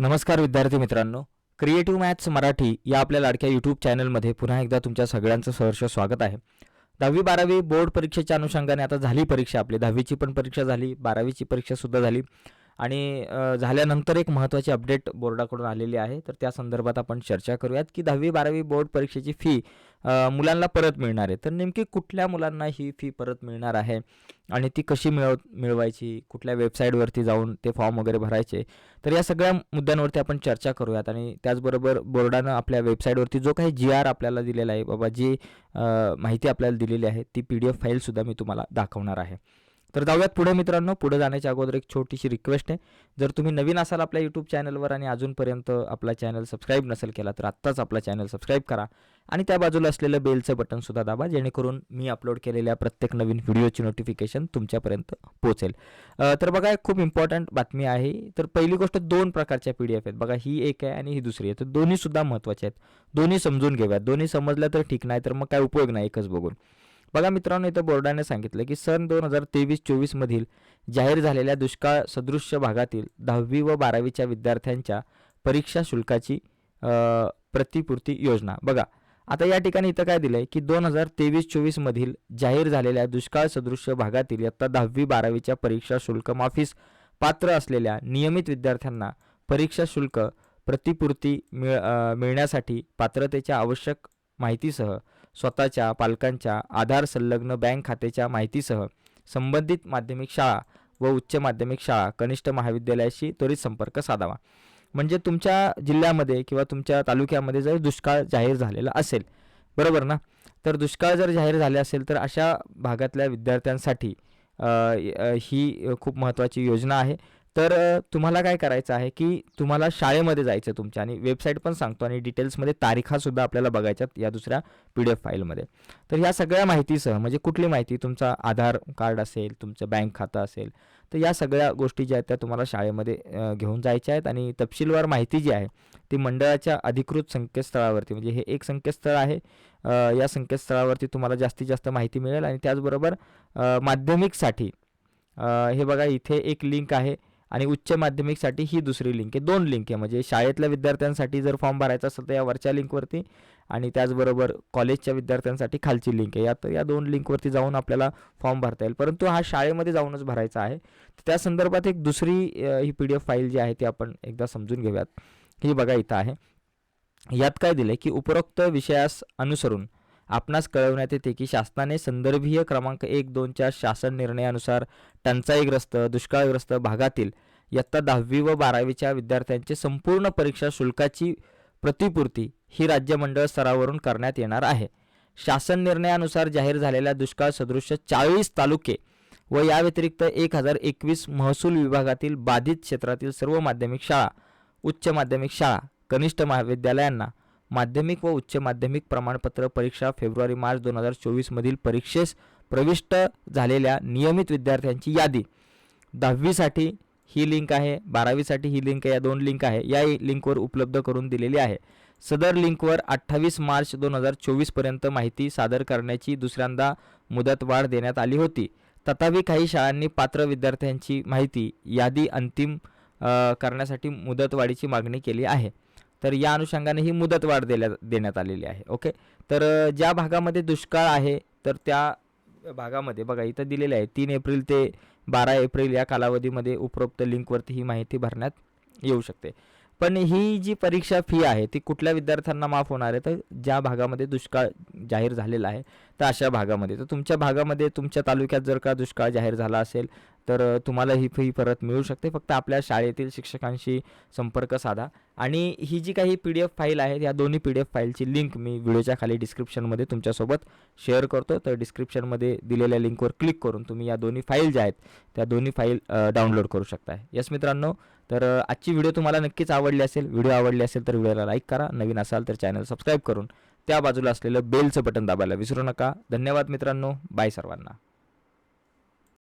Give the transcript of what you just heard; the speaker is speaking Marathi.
नमस्कार विद्यार्थी मित्रांनो. क्रिएटिव्ह मॅथ्स मराठी या आपल्या लाडक्या यूट्यूब चॅनलमध्ये पुन्हा एकदा तुमच्या सगळ्यांचं सहर्ष स्वागत आहे. दहावी बारावी बोर्ड परीक्षेच्या अनुषंगाने आता झाली परीक्षा आपली. दहावीची पण परीक्षा झाली बारावीची परीक्षासुद्धा झाली. आणि झाल्यानंतर एक महत्त्वाची अपडेट बोर्डाकडून आलेली आहे. तर त्या संदर्भात आपण चर्चा करूयात की दहावी बारावी बोर्ड परीक्षेची फी मुलांना परत मिळणार आहे. तर नेमकी कुठल्या मुलांना ही फी परत मिळणार आहे आणि ती कशी मिळव मिळवायची कुठल्या वेबसाईटवरती जाऊन ते फॉर्म वगैरे भरायचे? तर या सगळ्या मुद्द्यांवरती आपण चर्चा करूयात आणि त्याचबरोबर बोर्डानं आपल्या वेबसाईटवरती जो काही जी आर आपल्याला दिलेला आहे बाबा जी माहिती आपल्याला दिलेली आहे ती पी डी एफ फाईलसुद्धा मी तुम्हाला दाखवणार आहे. तर जाऊयात पुढे मित्रांनो. पुढे जाण्याच्या अगोदर एक छोटीशी रिक्वेस्ट आहे. जर तुम्ही नवीन असाल आपल्या यूट्यूब चॅनलवर आणि अजूनपर्यंत आपला चॅनल सबस्क्राईब नसेल केला तर आत्ताच आपला चॅनल सबस्क्राईब करा. आणि त्या बाजूला असलेलं बेलचं बटनसुद्धा दाबा जेणेकरून मी अपलोड केलेल्या प्रत्येक नवीन व्हिडिओची नोटिफिकेशन तुमच्यापर्यंत पोहोचेल. तर बघा एक खूप इम्पॉर्टंट बातमी आहे. तर पहिली गोष्ट दोन प्रकारच्या पी डी एफ आहेत. बघा ही एक आहे आणि ही दुसरी आहे. तर दोन्हीसुद्धा महत्त्वाचे आहेत. दोन्ही समजून घेऊयात दोन्ही समजलं तर ठीक नाही तर मग काय उपयोग नाही एकच बघून. बघा मित्रांनो इथं बोर्डाने सांगितलं की सन दोन हजार तेवीस चोवीसमधील जाहीर झालेल्या दुष्काळ सदृश्य भागातील दहावी व बारावीच्या विद्यार्थ्यांच्या परीक्षा शुल्काची प्रतिपूर्ती योजना. बघा आता या ठिकाणी इथं काय दिलंय की दोन हजार तेवीस चोवीसमधील जाहीर झालेल्या दुष्काळ सदृश्य भागातील इयत्ता दहावी बारावीच्या परीक्षा शुल्क माफीस पात्र असलेल्या नियमित विद्यार्थ्यांना परीक्षा शुल्क प्रतिपूर्ती मिळ मिळण्यासाठी पात्रतेच्या आवश्यक माहितीसह स्वतःच्या पालकांच्या आधार संलग्न बँक खात्याच्या माहितीसह संबंधित माध्यमिक शाळा व उच्च माध्यमिक शाळा कनिष्ठ महाविद्यालयाशी त्वरित संपर्क साधावा. म्हणजे तुमच्या जिल्ह्यामध्ये किंवा तुमच्या तालुक्यामध्ये जर दुष्काळ जाहीर झालेला असेल बरोबर ना? तर दुष्काळ जर जाहीर झाले असेल तर अशा भागातल्या विद्यार्थ्यांसाठी ही खूप महत्त्वाची योजना आहे. तर तुम्हाला काय करायचं आहे की तुम्हाला शाळेमध्ये जायचं तुमच्या आणि वेबसाईट पण सांगतो आणि डिटेल्समध्ये तारीखासुद्धा आपल्याला बघायच्यात या दुसऱ्या पी डी एफ फाईलमध्ये. तर ह्या सगळ्या माहितीसह म्हणजे कुठली माहिती? तुमचा आधार कार्ड असेल तुमचं बँक खातं असेल तर या सगळ्या गोष्टी ज्या आहेत त्या तुम्हाला शाळेमध्ये घेऊन जायच्या आहेत आणि तपशीलवार माहिती जी आहे ती मंडळाच्या अधिकृत संकेतस्थळावरती म्हणजे हे एक संकेतस्थळ आहे या संकेतस्थळावरती तुम्हाला जास्तीत जास्त माहिती मिळेल आणि त्याचबरोबर माध्यमिकसाठी हे बघा इथे एक लिंक आहे आणि उच्च माध्यमिकसाठी ही दुसरी लिंक आहे. दोन लिंक आहे. म्हणजे शाळेतल्या विद्यार्थ्यांसाठी जर फॉर्म भरायचा असेल तर या वरच्या लिंकवरती आणि त्याचबरोबर कॉलेजच्या विद्यार्थ्यांसाठी खालची लिंक आहे. यात या दोन लिंकवरती जाऊन आपल्याला फॉर्म भरता येईल. परंतु हा शाळेमध्ये जाऊनच भरायचा आहे. तर त्या संदर्भात एक दुसरी ही पी डी एफ फाईल जी आहे ती आपण एकदा समजून घेऊयात. ही बघा इथं आहे. यात काय दिलं की उपरोक्त विषयास अनुसरून आपणास कळवण्यात येते की शासनाने संदर्भीय क्रमांक एक दोनच्या शासन निर्णयानुसार टंचाईग्रस्त दुष्काळग्रस्त भागातील इयत्ता दहावी व बारावीच्या विद्यार्थ्यांचे संपूर्ण परीक्षा शुल्काची प्रतिपूर्ती ही राज्य मंडळ स्तरावरून करण्यात येणार आहे. शासन निर्णयानुसार जाहीर झालेल्या दुष्काळ सदृश्य चाळीस तालुके व या व्यतिरिक्त एक हजार एकवीस महसूल विभागातील बाधित क्षेत्रातील सर्व माध्यमिक शाळा उच्च माध्यमिक शाळा कनिष्ठ महाविद्यालयांना माध्यमिक व उच्च माध्यमिक प्रमाणपत्र परीक्षा फेब्रुवारी मार्च दोन हजार चोवीसमधील परीक्षेस प्रविष्ट झालेल्या नियमित विद्यार्थ्यांची यादी. दहावीसाठी ही लिंक आहे बारावीसाठी ही लिंक आहे या दोन लिंक आहे या लिंकवर उपलब्ध करून दिलेली आहे. सदर लिंकवर अठ्ठावीस मार्च दोन हजार चोवीसपर्यंत माहिती सादर करण्याची दुसऱ्यांदा मुदतवाढ देण्यात आली होती. तथापि काही शाळांनी पात्र विद्यार्थ्यांची माहिती यादी अंतिम करण्यासाठी मुदतवाढीची मागणी केली आहे. तर या अनुषंगाने ही मुदतवाढ दिल्या देण्यात आलेली आहे. ओके? तर ज्या भागामध्ये दुष्काळ आहे तर त्या भागामध्ये बघा इथं दिलेले आहे तीन एप्रिल ते बारा एप्रिल या कालावधीमध्ये उपरोक्त लिंकवरती ही माहिती भरण्यात येऊ शकते. पण ही जी परीक्षा फी आहे ती कुठल्या विद्यार्थ्यांना माफ होणार आहे? तर ज्या भागामध्ये दुष्काळ जाहीर झालेला आहे तर अशा भागामध्ये. तर तुमच्या भागामध्ये तुमच्या तालुक्यात जर का दुष्काळ जाहीर झाला असेल तर तुम्हाला ही फी परत मिळू शकते. फक्त आपल्या शाळेतील शिक्षकांशी संपर्क साधा. आणि ही जी काही पी डी एफ फाईल आहे या दोन्ही पी डी एफ फाईलची लिंक मी व्हिडिओच्या खाली डिस्क्रिप्शनमध्ये तुमच्यासोबत शेअर करतो. तर डिस्क्रिप्शनमध्ये दिलेल्या लिंकवर क्लिक करून तुम्ही या दोन्ही फाईल ज्या आहेत त्या दोन्ही फाईल डाउनलोड करू शकता. यस मित्रांनो तर आजची व्हिडिओ तुम्हाला नक्कीच आवडली असेल. व्हिडिओ आवडली असेल तर व्हिडिओला लाईक करा. नवीन असाल तर चॅनल सबस्क्राईब करून त्या बाजूला असलेलं बेलचं बटन दाबायला विसरू नका. धन्यवाद मित्रांनो. बाय सर्वांना.